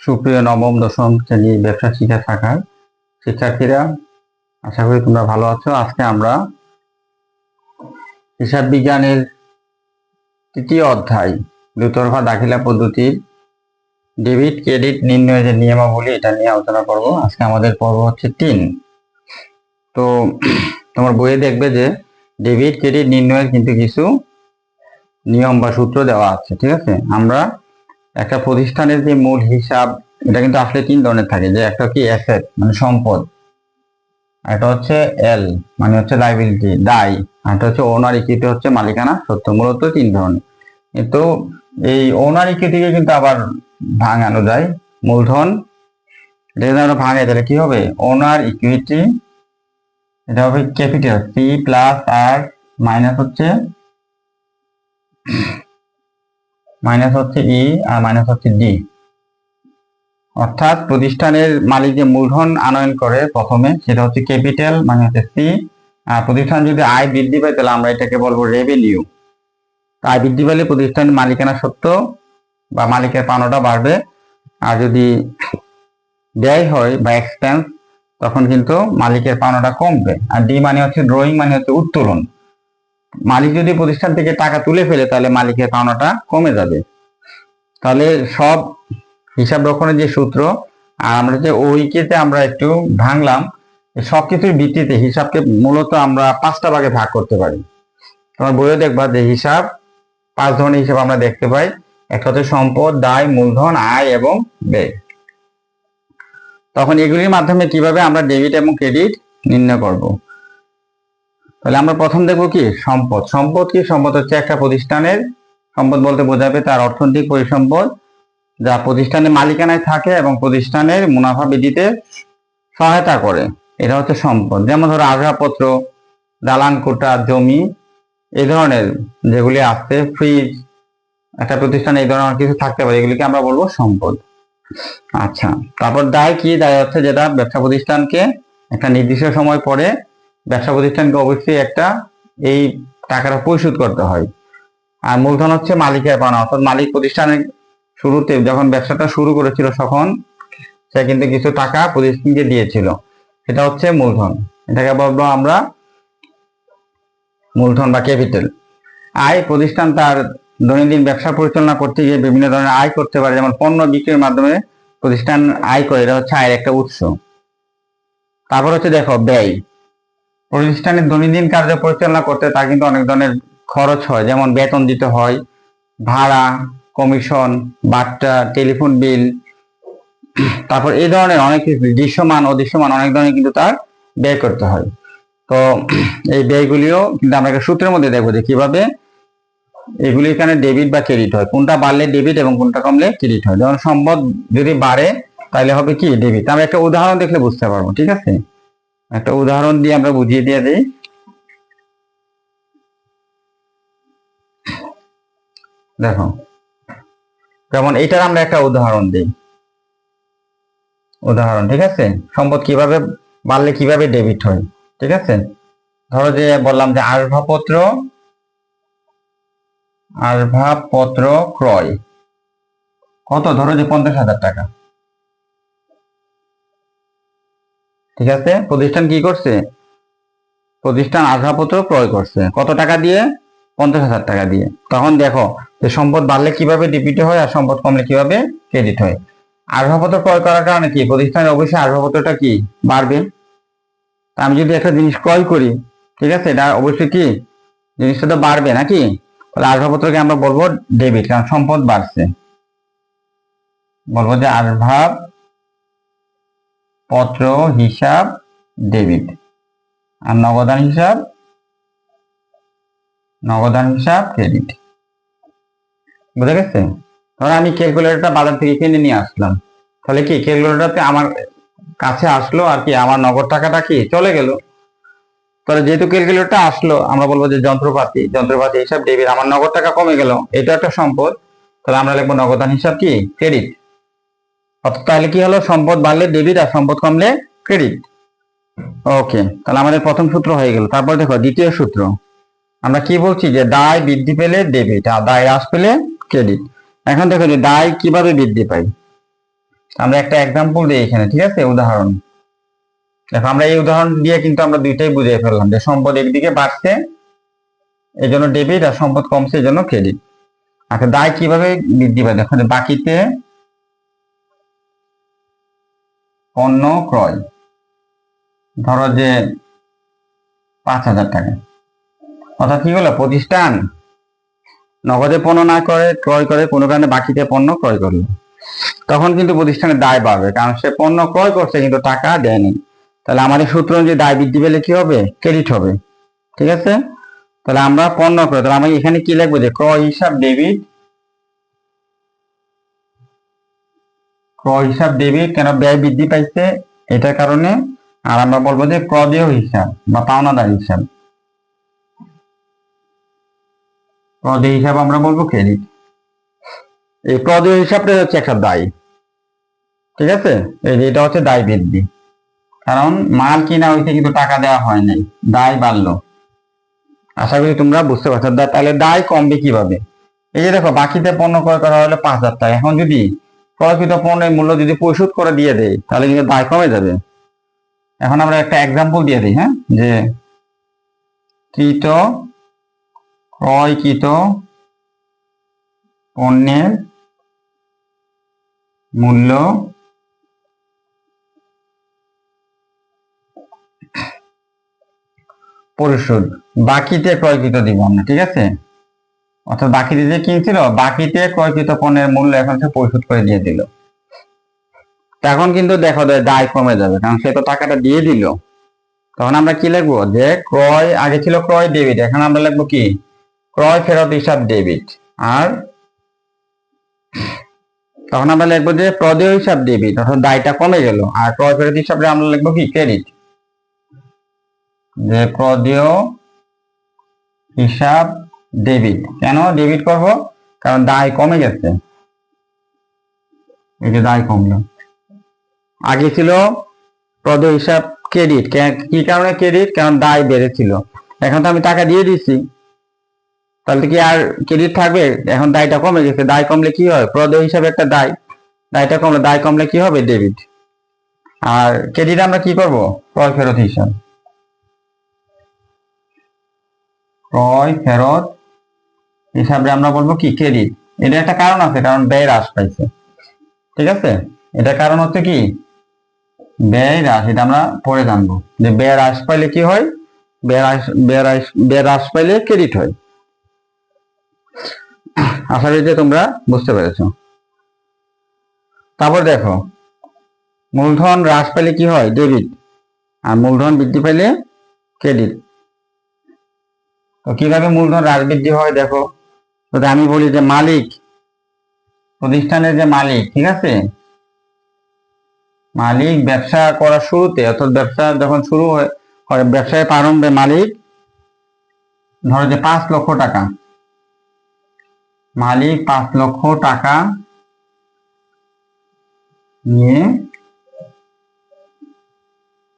সুপ্রিয় নবম, দশম শ্রেণি ব্যবসা শিক্ষা শাখার শিক্ষার্থীরা, আশা করি তোমরা ভালো আছো। আজকে আমরা হিসাব বিজ্ঞানের তৃতীয় অধ্যায় দুতরফা দাখিলা পদ্ধতির ডেবিট ক্রেডিট নির্ণয়ের যে নিয়মাবলী এটা নিয়ে আলোচনা করব। আজকে আমাদের পর্ব হচ্ছে তিন। তো তোমার বইয়ে দেখবে যে ডেবিট ক্রেডিট নির্ণয়ের কিন্তু কিছু নিয়ম বা সূত্র দেওয়া আছে, ঠিক আছে? আমরা একটা প্রতিষ্ঠানের যে মূল হিসাব, এটা কিন্তু আসলে তিন ধরনের থাকে। যে একটা কি অ্যাসেট মানে সম্পদ একটা হচ্ছে এল মানে হচ্ছে লাইবিলিটি দায় একটা হচ্ছে ওনার ইকুইটি হচ্ছে মালিকানা, সত্য মূলত তিন ধরনের। কিন্তু এই ওনার ইকুইটিকে কিন্তু আবার ভাঙানো যায়, মূলধন, এটা যদি আমরা ভাঙাই, তাহলে কি হবে? ওনার ইকুইটি এটা হবে capital C plus R minus হচ্ছে মাইনাস হচ্ছে ই আর মাইনাস হচ্ছে ডি অর্থাৎ প্রতিষ্ঠানের মালিক যে মূলধন আনয়ন করে প্রথমে, সেটা হচ্ছে ক্যাপিটাল মানে হচ্ছে সি আর প্রতিষ্ঠান যদি আয় বৃদ্ধি পায়, তাহলে আমরা এটাকে বলব রেভিনিউ আয় বৃদ্ধি পেলে প্রতিষ্ঠানের মালিকানা সত্ত্ব বা মালিকের পাওনাটা বাড়বে। আর যদি ব্যয় হয় বা এক্সপেন্স তখন কিন্তু মালিকের পাওনাটা কমবে। আর ডি মানে হচ্ছে ড্রয়িং মানে হচ্ছে উত্তোলন। মালিক যদি প্রতিষ্ঠান থেকে টাকা তুলে ফেলে, তাহলে মালিকের পাওনাটা কমে যাবে। তাহলে সব হিসাব রক্ষণের যে সূত্র, আর আমরা যে ওইকেতে আমরা একটু ভাঙলাম সব কিছুর ভিত্তিতে হিসাবকে মূলত আমরা পাঁচটা ভাগে ভাগ করতে পারি। তোমার বইয়ে দেখবা যে হিসাব, পাঁচ ধরনের হিসাব আমরা দেখতে পাই। একটা হচ্ছে সম্পদ, দায়, মূলধন, আয় এবং ব্যয়। তখন এগুলির মাধ্যমে কীভাবে আমরা ডেবিট এবং ক্রেডিট নির্ণয় করব? তাহলে আমরা প্রথম দেখব কি? সম্পদ। সম্পদ কি? সম্পদ হচ্ছে একটা প্রতিষ্ঠানের, সম্পদ বলতে বোঝাবে তার অর্থনৈতিক পরিসম্পদ, যা প্রতিষ্ঠানের মালিকানায় থাকে এবং প্রতিষ্ঠানের মুনাফা বৃদ্ধিতে সহায়তা করে। এটা হচ্ছে সম্পদ। যেমন ধরো আসবাবপত্র, দালান কোটা, জমি এই ধরনের যেগুলি আছে ফ্রিজ একটা প্রতিষ্ঠানে, এই ধরনের কিছু থাকতে পারে, এগুলিকে আমরা বলব সম্পদ। আচ্ছা তারপর দায় কি? দায় হচ্ছে যেটা ব্যবসা প্রতিষ্ঠানকে একটা নির্দিষ্ট সময় পরে ব্যবসা প্রতিষ্ঠানকে অবশ্যই একটা এই টাকাটা পরিশোধ করতে হয়। আর মূলধন হচ্ছে মালিকের পাওনা অর্থাৎ মালিক প্রতিষ্ঠানের শুরুতে যখন ব্যবসাটা শুরু করেছিল তখন সে কিন্তু কিছু টাকা প্রতিষ্ঠানকে দিয়েছিল। সেটা হচ্ছে মূলধন। এটাকে বলব আমরা মূলধন বা ক্যাপিটাল। আয় প্রতিষ্ঠান তার দৈনন্দিন ব্যবসা পরিচালনা করতে গিয়ে বিভিন্ন ধরনের আয় করতে পারে, যেমন পণ্য বিক্রির মাধ্যমে প্রতিষ্ঠান আয় করে, এটা হচ্ছে আয়ের একটা উৎস। তারপর হচ্ছে দেখো ব্যয়। প্রতিষ্ঠানের দৈনন্দিন কার্য পরিচালনা করতে তা কিন্তু অনেক ধরনের খরচ হয়। যেমন বেতন দিতে হয়, ভাড়া কমিশন বাট্টা টেলিফোন বিল তারপর এই ধরনের অনেক দৃশ্যমান, অদৃশ্যমান অনেক ধরনের কিন্তু তার ব্যয় করতে হয়। তো এই ব্যয়গুলিও কিন্তু আমরা সূত্রের মধ্যে দেখব যে কীভাবে এগুলি এখানে ডেবিট বা ক্রেডিট হয়। কোনটা বাড়লে ডেবিট এবং কোনটা কমলে ক্রেডিট হয়। যেমন সম্পদ যদি বাড়ে তাহলে হবে কি ডেবিট আমরা একটা উদাহরণ দেখলে বুঝতে পারব, ঠিক আছে? একটা উদাহরণ দিয়ে আমরা বুঝিয়ে দিয়ে দিই। দেখো, যেমন এটার আমরা একটা উদাহরণ দিই। উদাহরণ, ঠিক আছে? সম্পদ কীভাবে, বাড়লে কীভাবে ডেবিট হয়, ঠিক আছে? ধরো যে বললাম যে আসবাবপত্র আসবাবপত্র ক্রয়। কত? ধরো যে পঞ্চাশ হাজার টাকা। ঠিক আছে? প্রতিষ্ঠান কি করছে? প্রতিষ্ঠান আসবাবপত্র ক্রয় করছে। কত টাকা দিয়ে? পঞ্চাশ হাজার টাকা দিয়ে। তখন দেখো, যে সম্পদ বাড়লে কীভাবে ডেবিট হয় আর সম্পদ কমলে কীভাবে ক্রেডিট হয়? আসবাবপত্র ক্রয় করার কারণে কি? প্রতিষ্ঠানের অবশ্যই আসবাবপত্রটা কি? বাড়বে। আমি যদি একটা জিনিস ক্রয় করি, ঠিক আছে? এটা অবশ্যই কি? জিনিসটা তো বাড়বে নাকি? তাহলে আসবাবপত্রকে আমরা বলব ডেবিট কারণ সম্পদ বাড়ছে। বলব যে আসবাব পত্র, হিসাব, ডেবিট। আর নগদান হিসাব? নগদান হিসাব, ক্রেডিট। বুঝা গেছে? ধরো আমি ক্যালকুলেটরটা বাজার থেকে কিনে নিয়ে আসলাম। তাহলে কি ক্যালকুলেটরতে আমার কাছে আসলো আর কি? আমার নগদ টাকাটা কি চলে গেল? তাহলে যেহেতু ক্যালকুলেটরটা আসলো, আমরা বলব যে যন্ত্রপাতি যন্ত্রপাতি, হিসাব, ডেবিট, আমার নগদ টাকা কমে গেল। এটা একটা সম্পদ। তাহলে আমরা লিখব নগদান হিসাব কি? ক্রেডিট। অর্থাৎ তাহলে কি হলো? সম্পদ বাড়লে ডেবিট আর সম্পদ কমলে ক্রেডিট ওকে তাহলে আমাদের প্রথম সূত্র হয়ে গেল। তারপর দেখো, দ্বিতীয় সূত্র। আমরা কি বলছি যে দায় বৃদ্ধি পেলে ডেবিট আর দায় হ্রাস পেলে ক্রেডিট এখন দেখো যে দায় কীভাবে বৃদ্ধি পায়। আমরা একটা এক্সাম্পল দিই এখানে, ঠিক আছে? উদাহরণ। দেখো, আমরা এই উদাহরণ দিয়ে কিন্তু আমরা দুইটাই বুঝিয়ে ফেললাম যে সম্পদ একদিকে বাড়ছে এই জন্য ডেবিট আর সম্পদ কমছে এই জন্য ক্রেডিট আচ্ছা দায় কীভাবে বৃদ্ধি পায়? দেখো বাকিতে পণ্য ক্রয়। ধরো যে পাঁচ হাজার টাকা। অর্থাৎ কি হলো? প্রতিষ্ঠান নগদে পণ্য না করে, ক্রয় করে, কোনো কারণে বাকিতে পণ্য ক্রয় করল। তখন কিন্তু প্রতিষ্ঠানের দায় পাবে, কারণ সে পণ্য ক্রয় করছে কিন্তু টাকা দেয়নি। তাহলে আমাদের সূত্র অনুযায়ী দায় বৃদ্ধি পেলে কি হবে? ক্রেডিট হবে। ঠিক আছে? তাহলে আমরা পণ্য ক্রয়, তাহলে আমি এখানে কি লিখব? যে ক্রয় হিসাব ডেবিট হিসাব ডেবিট কেন ব্যয় বৃদ্ধি পাইছে? এটার কারণে আর আমরা বলব যে ক্রদেয় হিসাব বা পাওনাদার হিসাব। ক্রদেয় হিসাব আমরা বলব ক্রেডিট এই ক্রদেয় হিসাবটা হচ্ছে একটা দায়। ঠিক আছে? এই যে এটা হচ্ছে দায় বৃদ্ধি। কারণ মাল কিনা হইতে কিন্তু টাকা দেওয়া হয় নাই, দায় বাড়লো। আশা করি তোমরা বুঝতে পারছ। তাহলে দায় কমবে কীভাবে? এই যে দেখো, বাকিতে পণ্য ক্রয় করা হলে পাঁচ হাজার টাকা। এখন যদি ক্রয়কৃত পণ্যের মূল্য যদি পরিশোধ করে দিয়ে দেয়, তাহলে কিন্তু দায় কমে যাবে। এখন আমরা একটা এক্সাম্পল দিয়ে দিই হ্যাঁ? যে কৃত, ক্রয়কৃত পণ্যের মূল্য পরিশোধ। বাকিতে ক্রয়কৃত দিব আমরা, ঠিক আছে? অর্থাৎ বাকিতে যে কিনছিল, বাকিতে ক্রয়কৃত পণ্যের মূল্য এখন সে পরিশোধ করে দিয়ে দিল। তখন কিন্তু দেখো দায় কমে যাবে, কারণ সে তো টাকাটা দিয়ে দিল। তখন আমরা কি লিখব? যে ক্রয়, আগে ছিল ক্রয় ডেবিট, এখন আমরা লিখব কি? ক্রয় ফেরত হিসাব ডেবিট। আর তখন আমরা লিখব যে প্রদেয় হিসাব ডেবিট, অর্থাৎ দায়টা কমে গেল। আর ক্রয় ফেরত হিসাবে আমরা লিখব কি? ক্রেডিট। যে প্রদেয় হিসাব ডেবিট কেন? ডেবিট করব? কারণ দায় কমে গেছে। এই যে দায় কমলো। আগে ছিল প্রদেয় হিসাব ক্রেডিট কি কারণে ক্রেডিট কারণ দায় বেড়েছিল। এখন তো আমি টাকা দিয়ে দিচ্ছি তাহলে কি আর ক্রেডিট থাকবে? এখন দায়টা কমে গেছে। দায় কমলে কি হয়? প্রদেয় হিসাবে একটা দায়। দায়টা কমলে, দায় কমলে কি হবে? ডেবিট আর ক্রেডিট আমরা কি করব? ক্রয় ফেরত হিসাব। ক্রয় ফেরত হিসাবে আমরা বলব কি? ক্রেডিট। এটা একটা কারণ আছে, কারণ ব্যয় হ্রাস পাইছে। ঠিক আছে? এটা কারণ হচ্ছে কি? ব্যয় হ্রাস, এটা আমরা পরে জানব। যে ব্যয় হ্রাস পাইলে কি হয়? ব্যয় হ্রাস হ্রাস পাইলে ক্রেডিট হয়। আশা করি যে তোমরা বুঝতে পেরেছ। তারপর দেখো, মূলধন হ্রাস পাইলে কি হয়? ডেবিট। আর মূলধন বৃদ্ধি পাইলে ক্রেডিট। তো কীভাবে মূলধন হ্রাস বৃদ্ধি হয় দেখো। যদি আমি বলি যে মালিক, প্রতিষ্ঠানের যে মালিক, ঠিক আছে? মালিক ব্যবসা করার শুরুতে, অর্থাৎ ব্যবসা যখন শুরু হয় ব্যবসায় প্রারম্ভে মালিক, ধরো যে পাঁচ লক্ষ টাকা। মালিক পাঁচ লক্ষ টাকা নিয়ে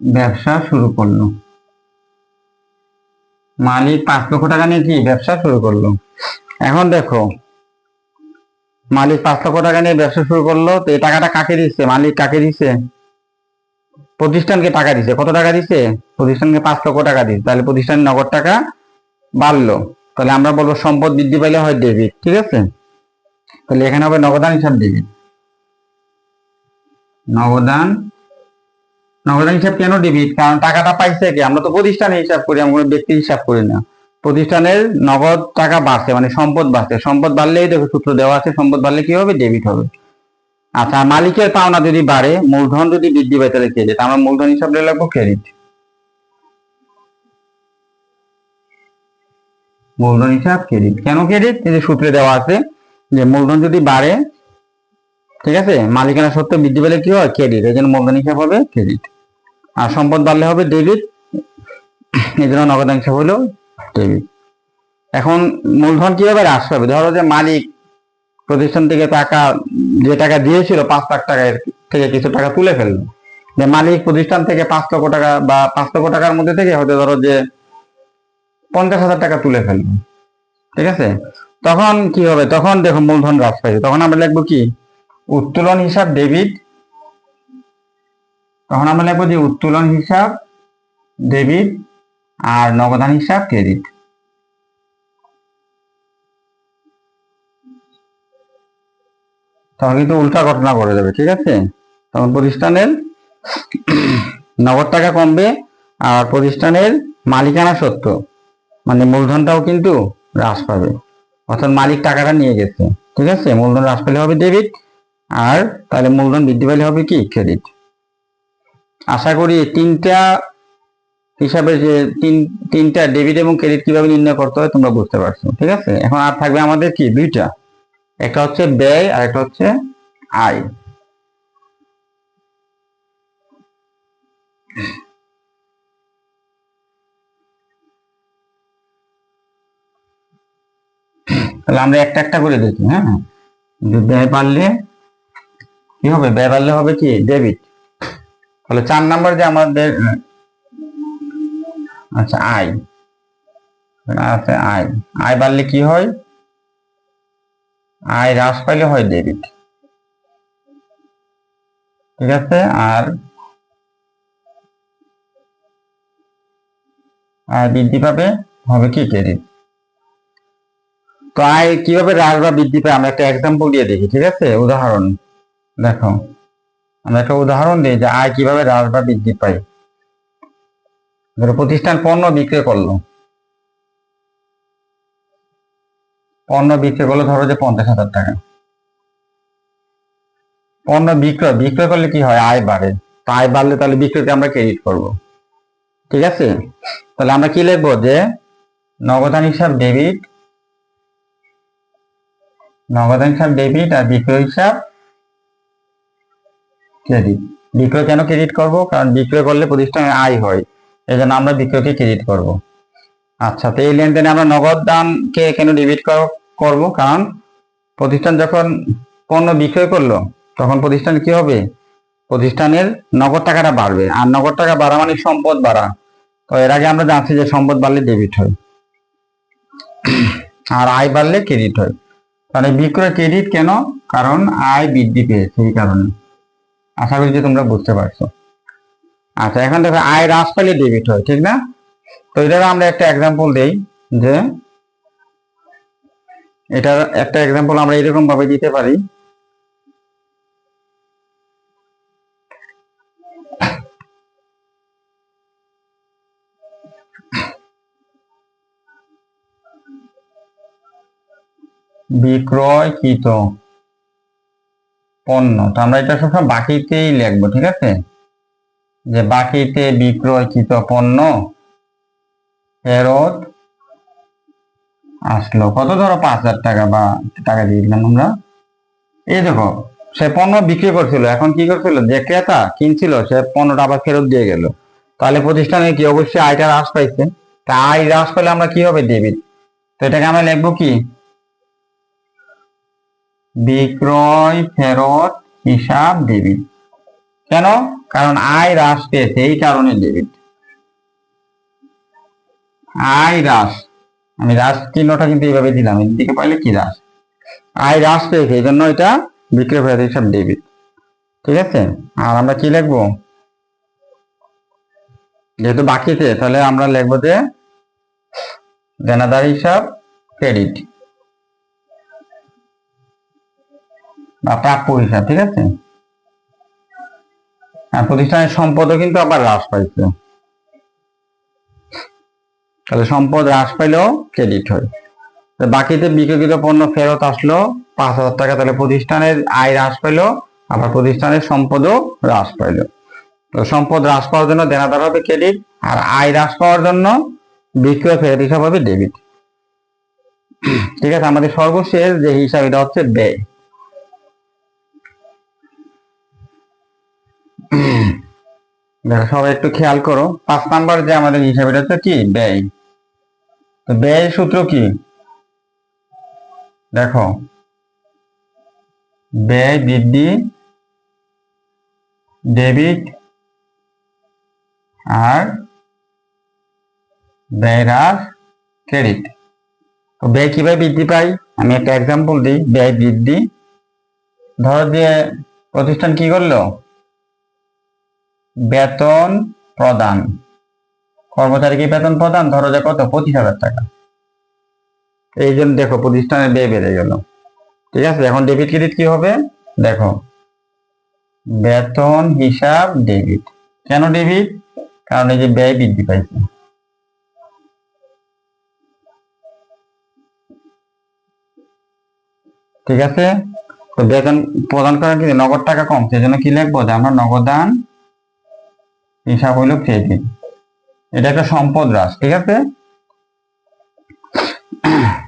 ব্যবসা শুরু করল। মালিক পাঁচ লক্ষ টাকা নিয়ে কি? ব্যবসা শুরু করল। এখন দেখো, মালিক পাঁচ লক্ষ টাকা নিয়ে ব্যবসা শুরু করল, তো এই টাকাটা কাকে দিচ্ছে? মালিক কাকে দিচ্ছে প্রতিষ্ঠানকে টাকা দিচ্ছে কত টাকা দিচ্ছে প্রতিষ্ঠানকে পাঁচ লক্ষ টাকা দিচ্ছে তাহলে প্রতিষ্ঠানের নগদ টাকা বাড়লো। তাহলে আমরা বলব সম্পদ বৃদ্ধি পাইলে হয় ডেবিট ঠিক আছে? তাহলে এখানে হবে নগদান হিসাব ডেবিট নগদান নগদান হিসাব কেন ডেবিট কারণ টাকাটা পাইছে কি? আমরা তো প্রতিষ্ঠানে হিসাব করি, আমরা কোনো ব্যক্তি হিসাব করি না। প্রতিষ্ঠানের নগদ টাকা বাড়ছে মানে সম্পদ বাড়ছে। সম্পদ বাড়লেই দেখো সূত্র দেওয়া আছে, সম্পদ বাড়লে কি হবে? ডেবিট হবে। আচ্ছা মালিকের পাওনা যদি বাড়ে, মূলধন যদি বৃদ্ধি পায়, তাহলে ক্রেডিট আমরা মূলধন হিসাবে লাগবো ক্রেডিট মূলধন হিসাব ক্রেডিট কেন ক্রেডিট এই যে সূত্রে দেওয়া আছে যে মূলধন যদি বাড়ে, ঠিক আছে? মালিকানা সত্ত্বে বৃদ্ধি পেলে কি হয়? ক্রেডিট এই জন্য মূলধন হিসাব হবে ক্রেডিট আর সম্পদ বাড়লে হবে ডেবিট এই জন্য হিসাব হলো ডেবিট এখন মূলধন কীভাবে হ্রাস পাবে ধরো যে মালিক প্রতিষ্ঠান থেকে টাকা, যে টাকা দিয়েছিল, পাঁচ লাখ টাকার থেকে কিছু টাকা তুলে ফেলল। যে মালিক প্রতিষ্ঠান থেকে পাঁচ লক্ষ টাকা বা পাঁচ লক্ষ টাকার মধ্যে থেকে হয়তো ধরো যে পঞ্চাশ হাজার টাকা তুলে ফেলল। ঠিক আছে? তখন কি হবে? তখন দেখো মূলধন হ্রাস পাইছে। তখন আমরা লিখব কি? উত্তোলন হিসাব ডেবিট। তখন আমরা লিখব যে উত্তোলন হিসাব ডেবিট আর নগদান হিসাব ক্রেডিট তখন কিন্তু উল্টা ঘটনা ঘটে যাবে, ঠিক আছে? তখন প্রতিষ্ঠানের নগদ টাকা কমবে আর প্রতিষ্ঠানের মালিকানা সত্য। মানে মূলধনটাও কিন্তু হ্রাস পাবে। অর্থাৎ মালিক টাকাটা নিয়ে গেছে, ঠিক আছে? মূলধন হ্রাস পেলে হবে ডেবিট আর তাহলে মূলধন বৃদ্ধি পেলে হবে কি? ক্রেডিট আশা করি তিনটা হিসাবে যে তিন, তিনটা ডেবিট এবং ক্রেডিট কীভাবে নির্ণয় করতে হয় তোমরা বুঝতে পারছ, ঠিক আছে? এখন আর থাকবে আমাদের কি? দুইটা। একটা হচ্ছে ব্যয় আর একটা হচ্ছে আয়। তাহলে আমরা একটা একটা করে দেখি হ্যাঁ? ব্যয় বাড়লে কি হবে? ব্যয় বাড়লে হবে কি? ডেবিট তাহলে চার নাম্বার যে আমাদের আচ্ছা আয় আচ্ছা আয় আয় বাড়লে কি হয়? আয় হ্রাস পাইলে হয় ডেবিট। ঠিক আছে? আর আয় বৃদ্ধি পাবে? হবে কি ক্রেডিট? তো আয় কীভাবে হ্রাস বা বৃদ্ধি পায়? আমরা একটা এক্সাম্পল দিয়ে দেখি, ঠিক আছে? উদাহরণ। দেখো, আমরা একটা উদাহরণ দিই যে আয় কীভাবে হ্রাস বা বৃদ্ধি পায়। ধরো প্রতিষ্ঠান পণ্য বিক্রয় করল। পণ্য বিক্রয় করল ধরো যে পঞ্চাশ হাজার টাকা। পণ্য বিক্রয় বিক্রয় করলে কি হয়? আয় বাড়ে। তো আয় বাড়লে তাহলে বিক্রয়কে আমরা ক্রেডিট করব। ঠিক আছে? তাহলে আমরা কি লিখব যে নগদান হিসাব ডেবিট নগদান হিসাব ডেবিট আর বিক্রয় হিসাব ক্রেডিট বিক্রয় কেন ক্রেডিট করব? কারণ বিক্রয় করলে প্রতিষ্ঠানের আয় হয়। এই জন্য আমরা বিক্রয়কে ক্রেডিট করব। আচ্ছা তো এই লেনদেনে আমরা নগদ দানকে কেন ডেবিট করব? কারণ প্রতিষ্ঠান যখন পণ্য বিক্রয় করল, তখন প্রতিষ্ঠান কি হবে? প্রতিষ্ঠানের নগদ টাকাটা বাড়বে। আর নগদ টাকা বাড়া মানে সম্পদ বাড়া। তো এর আগে আমরা জানছি যে সম্পদ বাড়লে ডেবিট হয়। আর আয় বাড়লে ক্রেডিট হয়। তাহলে বিক্রয় ক্রেডিট কেন? কারণ আয় বৃদ্ধি পেয়েছে এই কারণে। আশা করি যে তোমরা বুঝতে পারছ। আচ্ছা এখন দেখো আয় হ্রাস পেলে ডেবিট হয়, ঠিক না? তো এটার আমরা একটা এক্সাম্পল দেই যে এটার একটা এক্সাম্পল আমরা এরকম ভাবে দিতে পারি। বিক্রয়কৃত পণ্য, তো আমরা এটা সবসময় বাকিতেই লিখব, ঠিক আছে? যে বাকিতে বিক্রয়কৃত পণ্য ফেরত আসলো। কত ধরো পাঁচ হাজার টাকা বা টাকা দিয়ে দিলাম আমরা। এই দেখো, সে পণ্য বিক্রি করছিল, এখন কি করছিল? যে ক্রেতা কিনছিল, সে পণ্যটা আবার ফেরত দিয়ে গেল। তাহলে প্রতিষ্ঠানে কি অবশ্যই আয়টা হ্রাস পাইছে? তা আয় হ্রাস পেলে আমরা কি হবে ডেবিট তো এটাকে আমরা লিখব কি? বিক্রয় ফেরত হিসাব ডেবিট কেন? কারণ আয় হ্রাস পেয়েছে এই কারণে ডেবিট আয় হ্রাস। আমি হ্রাস চিহ্নটা কিন্তু এইভাবে দিলাম এদিকে পাইলে কি হ্রাস? আয় হ্রাস পেয়েছে এই জন্য এটা বিক্রয় ফেরত হিসাব ডেবিট ঠিক আছে? আর আমরা কি লিখব? যেহেতু বাকিতে তাহলে আমরা লিখব যে দেনাদার হিসাব ক্রেডিট বা প্রাপ্য হিসাব, ঠিক আছে? আর প্রতিষ্ঠানের সম্পদও কিন্তু আবার হ্রাস পাইছে। তাহলে সম্পদ হ্রাস পাইলেও ক্রেডিট হয়। বাকিতে বিক্রিত পণ্য ফেরত আসলো পাঁচ হাজার টাকা, তাহলে প্রতিষ্ঠানের আয় হ্রাস পাইলো, আবার প্রতিষ্ঠানের সম্পদও হ্রাস পাইলো। তো সম্পদ হ্রাস পাওয়ার জন্য দেনাদার হবে ক্রেডিট আর আয় হ্রাস পাওয়ার জন্য বিক্রয় ফেরত হিসাব হবে ডেবিট ঠিক আছে, আমাদের সর্বশেষ যে হিসাব এটা হচ্ছে ব্যয়। দেখো, সবাই একটু খেয়াল করো। পাঁচ নাম্বার যে আমাদের হিসাব এটা হচ্ছে কি? ব্যয়। তো ব্যয় সূত্র কি? দেখো, ব্যয় বৃদ্ধি, ডেবিট, আর ব্যয় হ্রাস ক্রেডিট। তো ব্যয় কীভাবে বৃদ্ধি পাই আমি একটা এক্সাম্পল দিই। ব্যয় বৃদ্ধি। ধরো যে প্রতিষ্ঠান কি করল? বেতন প্রদান। কর্মচারীকে বেতন প্রদান? ধরো যে কত? পঁচিশ হাজার টাকা। এই জন্য দেখো প্রতিষ্ঠানের ব্যয় বেড়ে গেল। ঠিক আছে? এখন ডেবিট ক্রেডিট কি হবে? দেখো, বেতন, হিসাব ডেবিট কেন ডেবিট কারণ এই যে ব্যয় বৃদ্ধি পাইছে। ঠিক আছে? তো বেতন প্রদান করার কি নগদ টাকা কম। সেই জন্য কি লিখব? যে আমরা নগদান হিসাব হইল ক্রেডিট এটা একটা সম্পদ হ্রাস ঠিক আছে?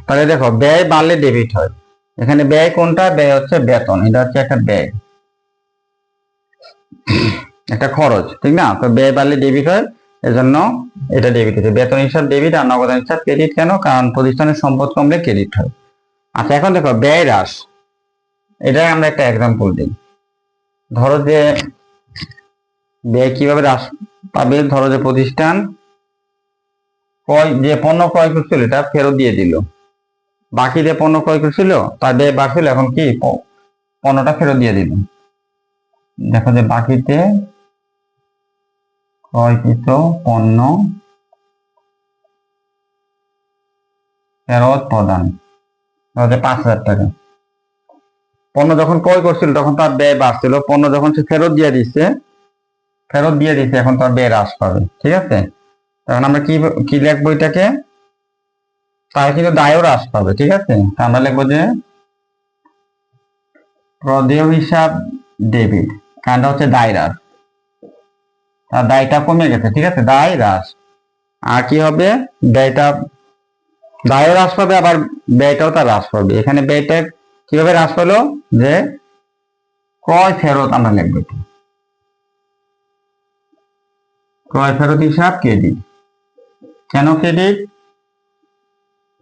তাহলে দেখো, ব্যয় বাড়লে ডেবিট হয়। এখানে ব্যয় কোনটা? ব্যয় হচ্ছে বেতন, এটা হচ্ছে একটা ব্যয়। একটা খরচ, ঠিক না? তো ব্যয় বাড়লে ডেবিট হয়, এজন্য এটা ডেবিট হচ্ছে। বেতন হিসাব ডেবিট আর নগদান হিসাব ক্রেডিট কেন? কারণ প্রতিষ্ঠানের সম্পদ কমলে ক্রেডিট হয়। আচ্ছা এখন দেখো, ব্যয় হ্রাস। এটা আমরা একটা এক্সাম্পল দিই। ধরো যে ব্যয় কীভাবে হ্রাস পাবে, ধরো যে প্রতিষ্ঠান, ক্রয়, যে পণ্য ক্রয় করছিল, এটা ফেরত দিয়ে দিল। বাকি যে পণ্য ক্রয় করছিল, তার ব্যয় বাড়ছিল, এখন কি পণ্যটা ফেরত দিয়ে দিল। দেখো যে বাকিতে ক্রয়কৃত পণ্য ফেরত প্রদান। পাঁচ হাজার টাকা। পণ্য যখন ক্রয় করছিল, তখন তার ব্যয় বাড়ছিল। পণ্য যখন সে ফেরত দিয়ে দিচ্ছে ফেরত দিয়ে দিচ্ছে এখন তার ব্যয় হ্রাস পাবে ঠিক আছে? তখন আমরা কি কি লিখব এটাকে? তার কিন্তু দায়ও হ্রাস পাবে ঠিক আছে? আমরা লিখব যে প্রদেয় হিসাব ডেবিট, কারণটা হচ্ছে দায় হ্রাস তার দায়টা কমে গেছে, ঠিক আছে? দায় হ্রাস আর কি হবে? ব্যয়টা দায়ও হ্রাস পাবে, আবার ব্যয়টাও তার হ্রাস পাবে। এখানে ব্যয়টা কীভাবে হ্রাস পেল? যে ক্রয় ফেরত আমরা লিখব এটা। ক্রয় ফেরত হিসাব ক্রেডিট কেন ক্রেডিট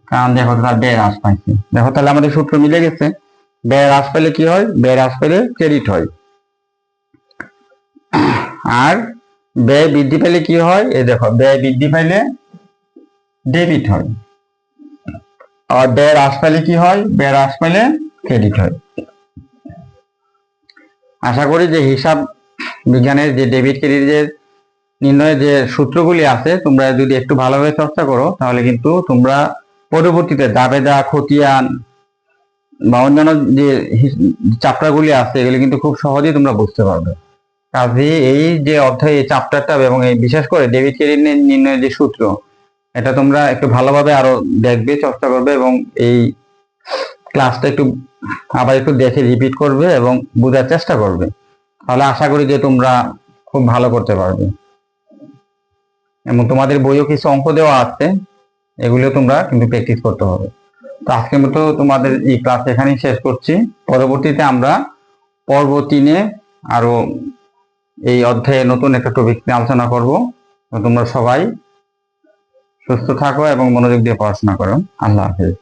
কারণ দেখো তার ব্যয় হ্রাস পাইছে। দেখো তাহলে আমাদের সূত্র মিলে গেছে। ব্যয় হ্রাস পেলে কি হয়? ব্যয় হ্রাস পেলে ক্রেডিট হয়। আর ব্যয় বৃদ্ধি পেলে কি হয়? এই দেখো, ব্যয় বৃদ্ধি পেলে ডেবিট হয়। আর ব্যয় হ্রাস পেলে কি হয়? ব্যয় হ্রাস পেলে ক্রেডিট হয়। আশা করি যে হিসাব বিজ্ঞানের যে ডেবিট ক্রেডিটের নির্ণয়ের যে সূত্রগুলি আছে, তোমরা যদি একটু ভালোভাবে চর্চা করো, তাহলে কিন্তু তোমরা পরবর্তীতে দাবেদা খতিয়ান বা অন্যান্য যে চাপটারগুলি আছে, এগুলি কিন্তু খুব সহজেই তোমরা বুঝতে পারবে। কাজে এই যে অধ্যায় এই চাপ্টারটা এবং এই বিশেষ করে ডেবিট ক্রেডিট নির্ণয়ের যে সূত্র, এটা তোমরা একটু ভালোভাবে আরও দেখবে, চর্চা করবে এবং এই ক্লাসটা একটু আবার একটু দেখে রিপিট করবে এবং বোঝার চেষ্টা করবে। তাহলে আশা করি যে তোমরা খুব ভালো করতে পারবে। এবং তোমাদের বইও কিছু অঙ্ক দেওয়া আছে এগুলো তোমরা কিন্তু প্র্যাকটিস করতে হবে। তো আজকের মতো তোমাদের এই ক্লাস এখানেই শেষ করছি। পরবর্তীতে আমরা পর্ব তিনে আরও এই অধ্যায়ে নতুন একটা টপিক নিয়ে আলোচনা করব। তোমরা সবাই সুস্থ থাকো এবং মনোযোগ দিয়ে পড়াশোনা করো। আল্লাহ হাফেজ।